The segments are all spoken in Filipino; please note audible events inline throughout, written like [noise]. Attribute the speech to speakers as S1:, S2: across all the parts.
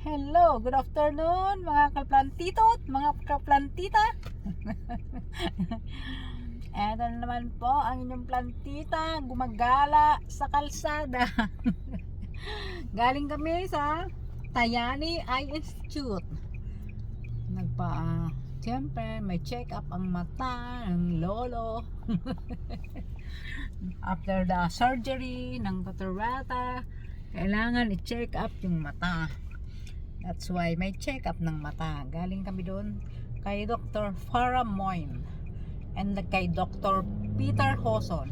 S1: Hello, good afternoon mga kaplantito at mga kaplantita. [laughs] Eto na naman po ang inyong plantita gumagala sa kalsada. [laughs] Galing kami sa Tayani Eye Institute. Nagpa, uh, siyempre may check up ang mata ng lolo. [laughs] After the surgery ng catarata, kailangan i-check up yung mata. That's why may check-up ng mata. Galing kami doon kay Dr. Farah Moyne and kay Dr. Peter Hoson.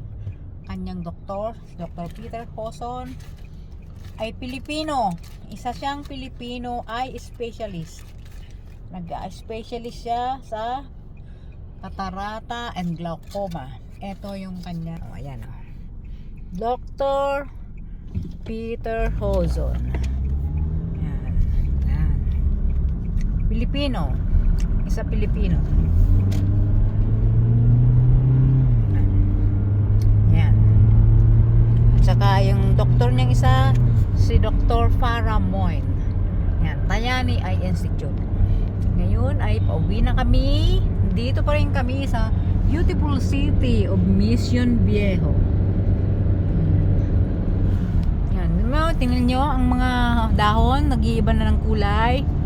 S1: Kanyang doktor, Dr. Peter Hoson ay Pilipino. Isa siyang Pilipino eye specialist. Nag-specialist siya sa catarata and glaucoma. Ito yung kanya. Oh, ayan oh. Dr. Peter Hoson. Yan. Yan. Pilipino. Isa Pilipino. Yan. Tsaka yung doktor niyang isa, si Dr. Farah Moyne. Yan. Tayani Eye Institute. Ngayon ay pauwi na kami. Dito pa rin kami sa beautiful city of Mission Viejo. Yan. Tingnan nyo ang mga dahon, nag-iiba na ng kulay.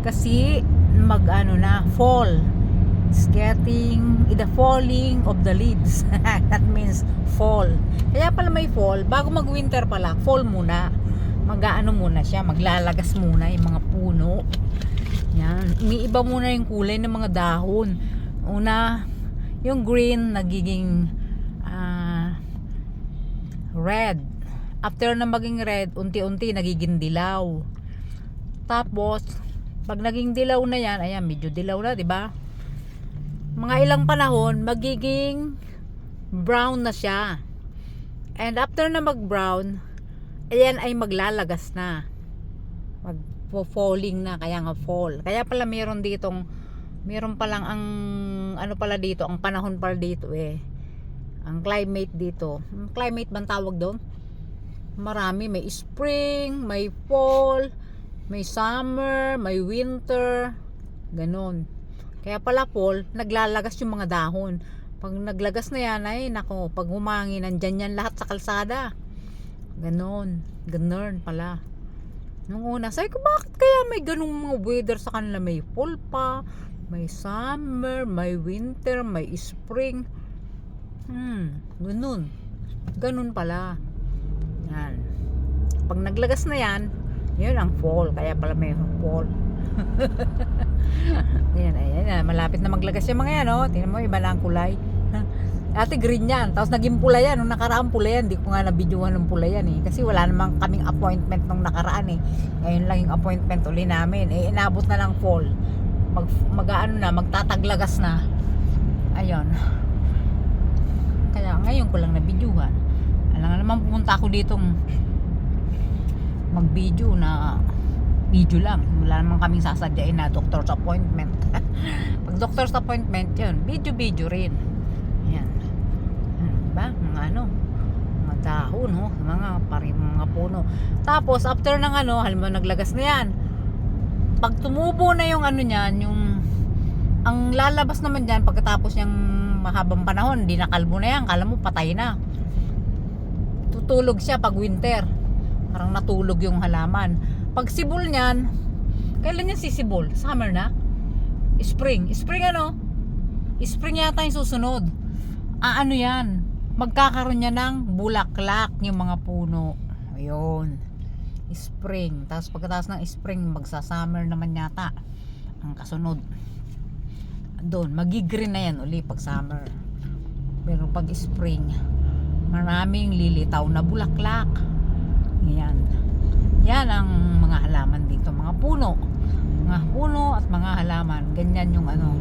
S1: Kasi mag ano na, fall. It's getting the falling of the leaves. [laughs] That means fall. Kaya pala may fall, bago mag-winter pala, fall muna. Mag-ano muna siya, maglalagas muna yung mga puno. Yan. Umiiba muna yung kulay ng mga dahon. Una, yung green nagiging ah, red. After na maging red, unti-unti nagiging dilaw. Tapos, pag naging dilaw na yan, ayan, medyo dilaw na, di ba? Mga ilang panahon, magiging brown na siya. And after na mag-brown, ayan ay maglalagas na. Mag-falling na, kaya nga fall. Kaya pala meron ditong, meron palang ang, ano pala dito, ang panahon pala dito eh. Ang climate dito. Climate bang tawag doon? Marami, may spring, may fall, may summer, may winter, ganon. Kaya pala fall, naglalagas yung mga dahon. Pag naglagas na yan, ay nako, pag humangin, nandyan yan lahat sa kalsada. Ganon, ganon pala. Nung una, sabi ko, bakit kaya may ganung mga weather sa kanila? May fall pa, may summer, may winter, may spring. Hmm, ganun. Ganun pala. Yan. Pag naglagas na yan, yun ang fall. Kaya pala may fall. [laughs] Ayan, ayan, ayan. Malapit na maglagas yung mga yan, oh. Tingnan mo, iba na ang kulay. [laughs] Dati green yan. Tapos naging pula yan. Nung nakaraan pula yan. Di ko nga nabidyohan ng pula yan eh. Kasi wala namang kaming appointment nung nakaraan eh. Ngayon lang yung appointment uli namin. Eh, inabot na lang fall. Mag, mag ano na, magtataglagas na. Ayun. Kaya ngayon ko lang nabidyohan. Alam nga naman pumunta ako ditong mag-video na video lang. Wala naman kaming sasadyain na doctor's appointment. [laughs] Pag doctor's appointment, yun, video-video rin. Yan. Ano ba? Mga ano, mga dahon, no? mga pari, mga puno. Tapos, after ng ano, halimbawa naglagas na yan. Pag tumubo na yung ano niyan, yung ang lalabas naman dyan pagkatapos yung mahabang panahon, di na yan, kala mo patay na. Tutulog siya pag winter. Parang natulog yung halaman. Pag sibol niyan, kailan yan sisibol? Summer na? Spring. Spring ano? Spring yata yung susunod. Ah, ano yan? Magkakaroon niya ng bulaklak yung mga puno. Ayun. Spring. Tapos pagkatapos ng spring, magsa-summer naman yata. Ang kasunod. Doon, magigreen na yan uli pag summer. Pero pag spring, maraming lilitaw na bulaklak. Yan. Yan ang mga halaman dito, mga puno. Mga puno at mga halaman. Ganyan yung ano,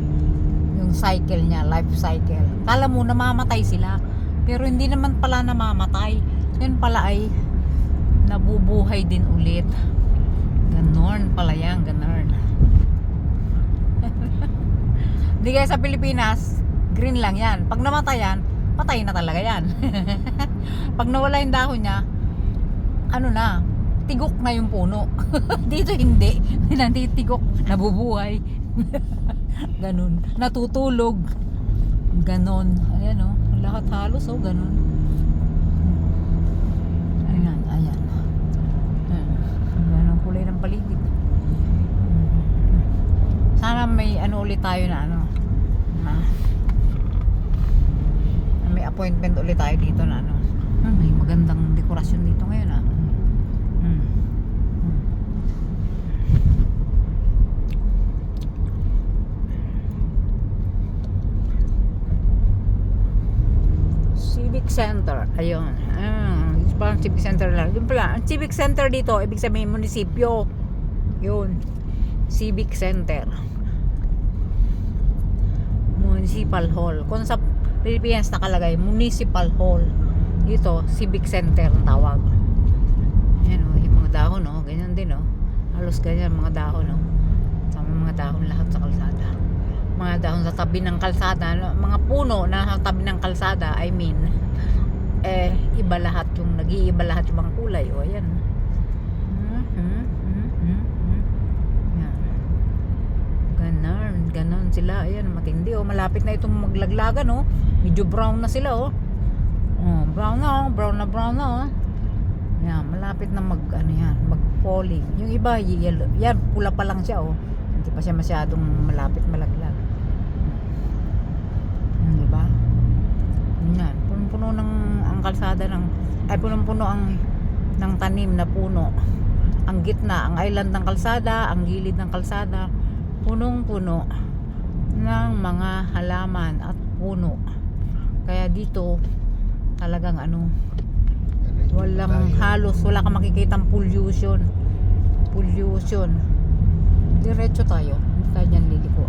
S1: yung cycle niya, life cycle. Kala mo namamatay sila, pero hindi naman pala namamatay. Yan pala ay nabubuhay din ulit. Ganon pala yan, ganon. [laughs] Hindi kaya sa Pilipinas, green lang yan. Pag namatay yan, patay na talaga yan. [laughs] Pag nawala yung dahon niya, ano na, tigok na yung puno. [laughs] Dito hindi. [laughs] Natitigok. Nabubuhay. [laughs] Ganun. Natutulog. Ganon. Ayan o. Lahat halos o. Ganon. Ayan. Ayan. Ayan. Ang kulay ng paligid. Sana may ano ulit tayo na ano. Na, may appointment ulit tayo dito na ano. May magandang dekorasyon dito ngayon ah. Mm. Mm. Center. Ayun. Ah, parang Civic Center lang. Yun pala. Ang Civic Center dito, ibig sabihin munisipyo. Yun. Civic Center. Municipal Hall. Kung sa Pilipinas nakalagay, Municipal Hall. Dito, Civic Center ang tawag. Yan o, yung mga dahon o, ganyan din o. Halos ganyan mga dahon o. Sama mga dahon lahat sa kalsada. Mga dahon sa tabi ng kalsada, mga puno na sa tabi ng kalsada, I mean, eh, iba lahat yung, nag-iiba lahat yung mga kulay o, ayan. Mhm, mhm, mhm, mhm. Yan. Ganon, ganon sila. Ayan, matindi oh. Malapit na itong maglaglagan oh. Medyo brown na sila oh. Oh, brown na. Brown na brown na oh. Yan, malapit na mag ano yan, mag falling. Yung iba yellow. Yan, pula pa lang siya oh. Hindi pa siya masyadong malapit malaglag. Hmm, di ba? Yan, punong-puno ng ang kalsada ng ay punong-puno ang ng tanim na puno. Ang gitna, ang island ng kalsada, ang gilid ng kalsada, punong-puno ng mga halaman at puno. Kaya dito talagang ano, walang halos, wala kang makikitang pollution. Pollution. Diretso tayo. Hindi tayo dyan liliko.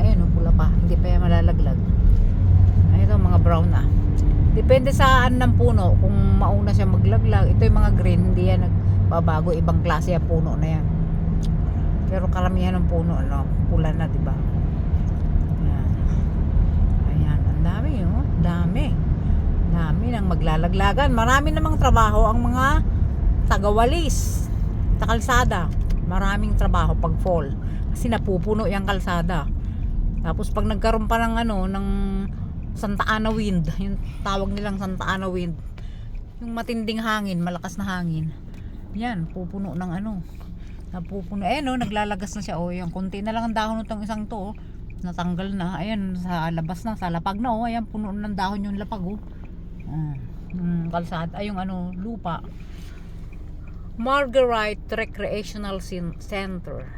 S1: Ayun, oh, pula pa. Hindi pa yan malalaglag. Ayun, ito, mga brown na. Depende sa an ng puno. Kung mauna siya maglaglag. Ito yung mga green. Hindi yan nagbabago. Ibang klase ang puno na yan. Pero karamihan ng puno, ano, pula na, di ba? Ayan. Ayan, ang dami, oh. Dami. Dami nang maglalaglagan. Marami namang trabaho ang mga tagawalis sa kalsada. Maraming trabaho pag fall. Kasi napupuno yung kalsada. Tapos pag nagkaroon pa ng ano, ng Santa Ana wind, yung tawag nilang Santa Ana wind, yung matinding hangin, malakas na hangin. Yan, pupuno ng ano, napupuno. Eh no, naglalagas na siya. O, yung konti na lang ang dahon nitong isang to. oh. Natanggal na. Ayan, sa labas na, sa lapag na. Oh. Ayan, puno ng dahon yung lapag. Oh. Ah, yung kalsada, ay yung ano, lupa. Marguerite Recreational Cen- Center.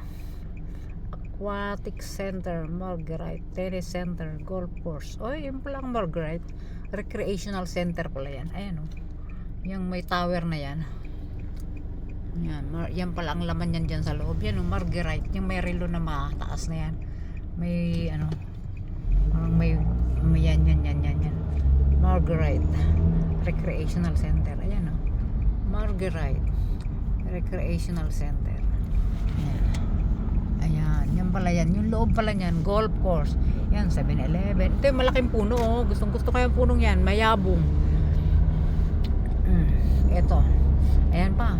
S1: Aquatic Center, Marguerite, Tennis Center, Golf Course. Oy, yun pala ang Marguerite. Recreational Center pala yan. Ayan oh. Yung may tower na yan. Yan, mar- yan pala ang laman yan dyan sa loob. Yan oh, Marguerite. Yung may relo na mataas na yan. May ano, parang may, may yan, yan, yan, yan, yan. Marguerite Recreational Center. Ayan oh. Marguerite Recreational Center. Ayan. Yan pala yan. Yung loob pala niyan, golf course. Yan, 7-Eleven. Ito yung malaking puno, oh. Gustong gusto ko yung punong yan. Mayabong. Mm, ito. Ayan pa.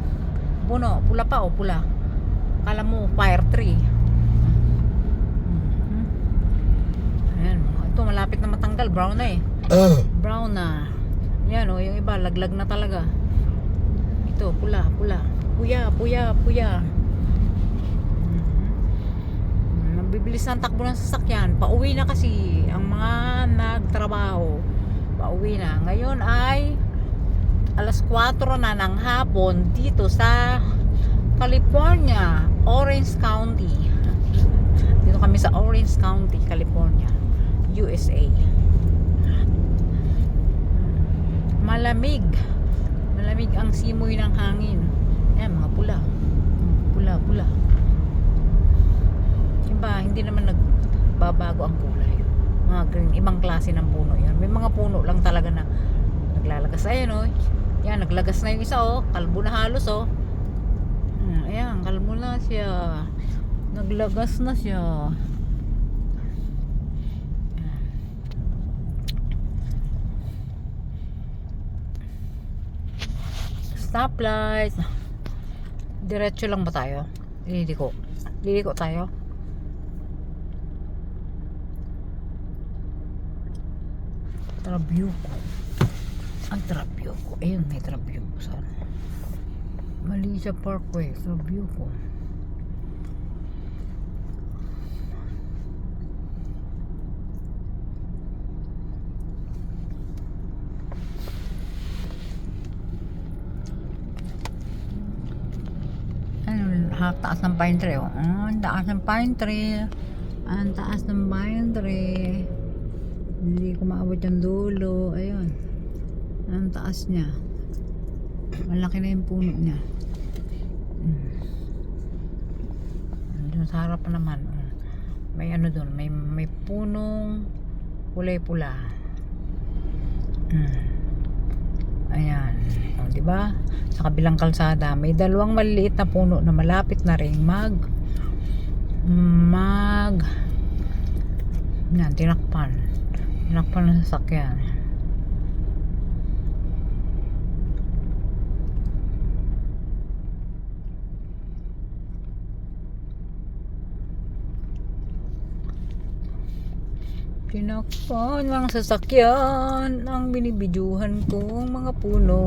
S1: Puno. Pula pa, oh. Pula. Kala mo, fire tree. Mhm. Ayan. Ito, malapit na matanggal. Brown na eh. Brown na. Yan, oh. Yung iba, laglag na talaga. Ito, pula, pula. Puya, puya, puya. Mabibilis ang takbo ng sasakyan. Pauwi na kasi ang mga nagtrabaho. Pauwi na. Ngayon ay alas 4 na ng hapon dito sa California, Orange County. Dito kami sa Orange County, California, USA. Malamig. Malamig ang simoy ng hangin. Ayan, mga pula. Pula, pula. Diba, hindi naman nagbabago ang kulay. Mga green, ibang klase ng puno yan. May mga puno lang talaga na naglalagas. Ayan o. Yan, naglagas na yung isa o. Kalbo na halos o. Hmm, ayan, kalbo na siya. Naglagas na siya. Stoplight. Diretso lang ba tayo? Liliko. Liliko tayo. Trabyuko. Ang Trabyuko. Ayun, may Trabyuko sana. Mali sa Parkway. Trabyuko. Ano, ha, taas ng pine tree. Oh. Ah, ang taas ng pine tree. Ang taas ng pine tree. Hindi ko maabot yung dulo. Ayun. Ang taas niya. Malaki na yung puno niya. Doon sa harap naman. May ano doon. May, may punong kulay pula. Mm. Ayan. O, di ba? Sa kabilang kalsada, may dalawang maliliit na puno na malapit na ring mag mag yan, tinakpan. Tinakpan ng sasakyan. Tinakpan ng sasakyan ang binibidyuhan kong mga puno.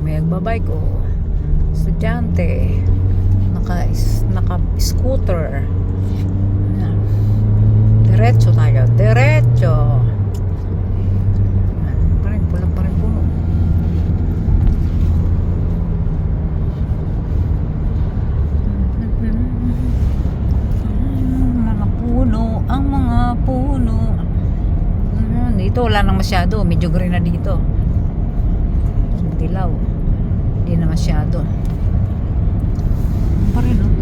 S1: May agbabike ko. Estudyante. Naka, naka. Diretso tayo. Diretso. Ayan. Pa rin, pula pa rin puno. Mga puno, ang mga puno. Dito wala nang masyado. Medyo green na dito. Dilaw. Hindi na masyado. Pa. Hmm,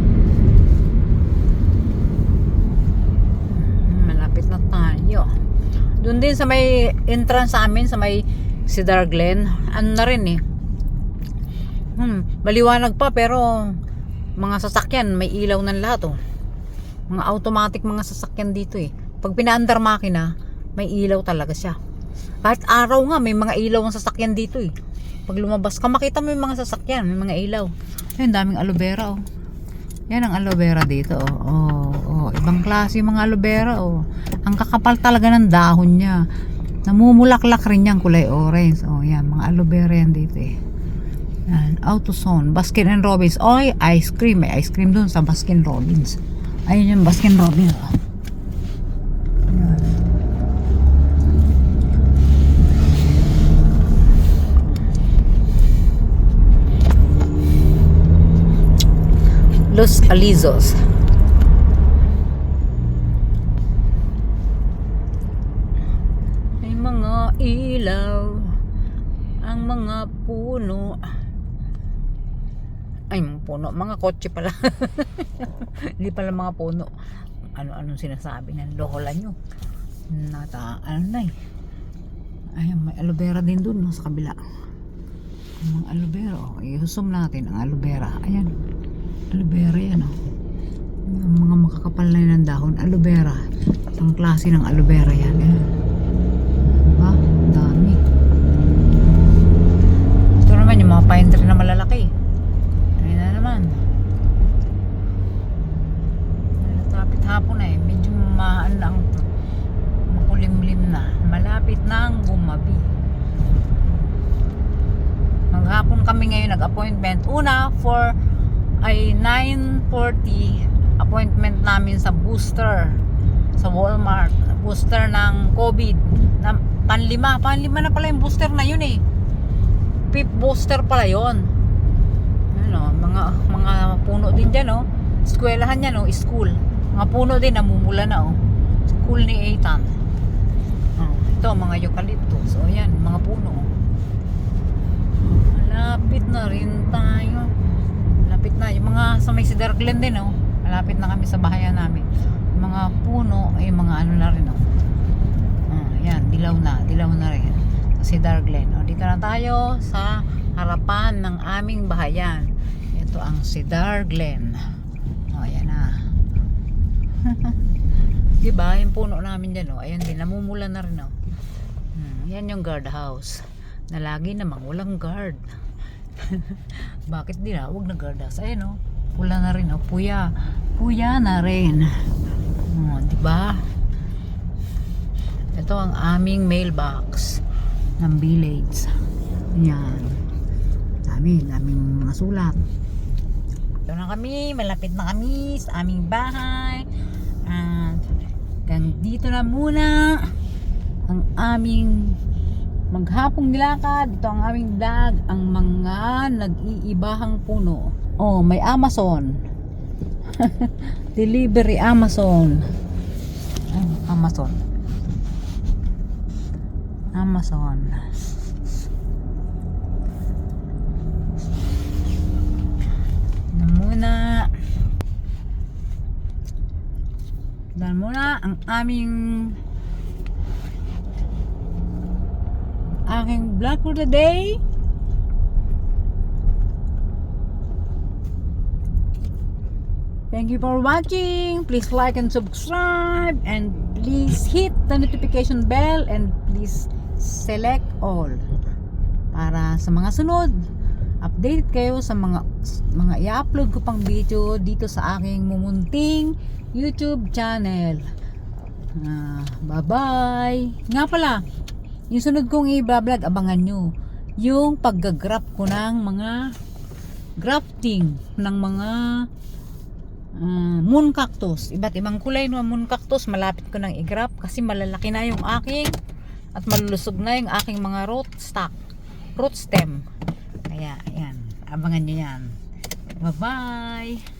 S1: Malapit na tayo. Doon din sa may entrance sa amin, sa may Cedar Glen, ano na rin eh. Hmm, maliwanag pa pero mga sasakyan, may ilaw ng lahat oh. Mga automatic mga sasakyan dito eh. Pag pinaandar makina, may ilaw talaga siya. Kahit araw nga, may mga ilaw ang sasakyan dito eh. Pag lumabas ka, makita mo yung mga sasakyan, may mga ilaw. Ayun, daming aloe vera oh. Yan ang aloe vera dito oh. Oh, oh. ibang klase yung mga aloe vera oh. Ang kakapal talaga ng dahon niya. Namumulaklak rin yan kulay orange. Oh, yan mga aloe vera yan dito eh. Yan, AutoZone, Baskin and Robbins. Oy, ice cream. May ice cream dun sa Baskin Robbins. Ayun yung Baskin Robbins. Oh. Yan. Los Alizos. May mga ilaw ang mga puno. Ay, mga puno. Mga kotse pala. [laughs] Hindi pala mga puno. Ano-anong sinasabi ng lola nyo. Nata, ano na eh. Ay, may aloe vera din dun no, sa kabila. Mga aloe vera. Oh, i-zoom natin ang aloe vera. Ayan. Aloe vera yan oh. Mga makakapal na yun ng dahon. Aloe vera. Ang klase ng aloe vera yan. Ayan. Diba? Dami. Ito naman yung mga pine tree na malalaki. Ayun na naman. Malapit hapon na eh. Medyo maan lang. Makulimlim na. Malapit na ang gumabi. Maghapon kami ngayon nag-appointment. Una for ay 9.40 appointment namin sa booster sa Walmart. Booster ng COVID. Na, panlima. Panlima na pala yung booster na yun eh. Fifth booster pala yun. Ano, mga mga puno din dyan oh. Eskwelahan yan oh, school. Mga puno din namumula na oh. School ni Ethan. Oh, ito mga eucalyptus. So yan, mga puno. oh. Malapit na rin tayo. Malapit na. Yung mga sa may Cedar Glen din oh. Malapit na kami sa bahayan namin. Yung mga puno, ay mga ano na rin oh. Ah, yan, dilaw na. Dilaw na rin. Sa Cedar Glen. O, dito na tayo sa harapan ng aming bahayan. Ito ang Cedar Glen. O, ayan na. [laughs] diba? Yung puno namin dyan, oh. Ayan din, namumula na rin, oh. Hmm, yan yung guard house. Na lagi namang walang guard. [laughs] Bakit di na? Huwag nagardas. Ayun oh. Pula na rin oh. Puya. Puya na rin. Oh, di ba? Ito ang aming mailbox ng village. Yan. Dami, daming mga sulat. Ito na kami, malapit na kami sa aming bahay. At hanggang dito na muna ang aming maghapong nilakad. Ito ang aming vlog, ang mga nag-iibahang puno. Oh, may Amazon. [laughs] Delivery Amazon. Ay, Amazon. Amazon. Na muna. Dan muna ang aming aking vlog for the day. Thank you for watching. Please like and subscribe and please hit the notification bell and please select all para sa mga sunod update kayo sa mga mga i-upload ko pang video dito sa aking mumunting YouTube channel. Ah, bye-bye. Nga pala, yung sunod kong i-vlog, abangan nyo. Yung paggagrap ko ng mga grafting ng mga ah, moon cactus. Iba't ibang kulay ng moon cactus. Malapit ko nang i-grap kasi malalaki na yung aking at malulusog na yung aking mga root stock. Root stem. Kaya, ayan. Abangan nyo yan. Bye-bye.